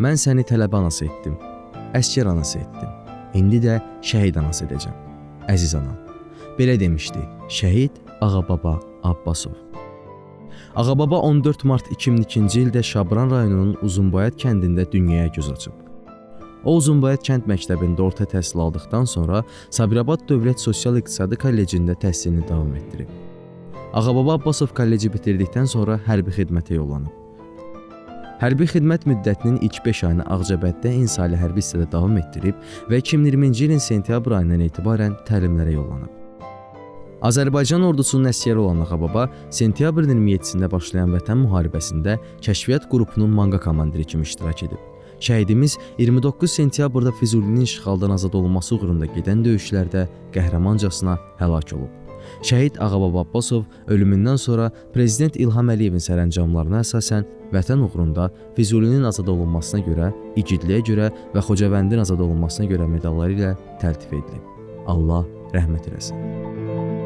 Mən səni tələbə anası etdim. Əskər anası etdim. İndi də şəhid anası edəcəm. Əziz anam. Belə demişdi şəhid Ağababa Abbasov. Ağababa 14 mart 2002-ci ildə Şabran rayonunun Uzunbayat kəndində dünyaya göz açıb. O Uzunbayat kənd məktəbində orta təhsil aldıqdan sonra Sabirabad Dövlət Sosial-İqtisadi Kollecində təhsilini davam etdirib. Ağababa Abbasov kolleci bitirdikdən sonra hərbi xidmətə yollanıb. Hərbi xidmət müddətinin ilk 5 ayını Ağcabəddə İnsali hərbi hissədə davam etdirib və 2020-ci ilin sentyabr ayından etibarən təlimlərə yollanıb. Azərbaycan ordusunun əsgəri olan Ağababa sentyabrın 27-sində başlayan Vətən müharibəsində kəşfiyyat qrupunun manqa komandiri kimi iştirak edib. Şəhidimiz 29 sentyabrda Füzulinin işğaldan azad olunması uğrunda gedən döyüşlərdə qəhrəmancasına həlak olub. Şəhid Ağababa Abbasov ölümündən sonra prezident İlham Əliyevin sərəncamlarına əsasən Vətən uğrunda Füzulinin azad olunmasına görə, igidliyə görə və Xocavəndin azad olunmasına görə medalları ilə təltif edilib. Allah rəhmət eləsin.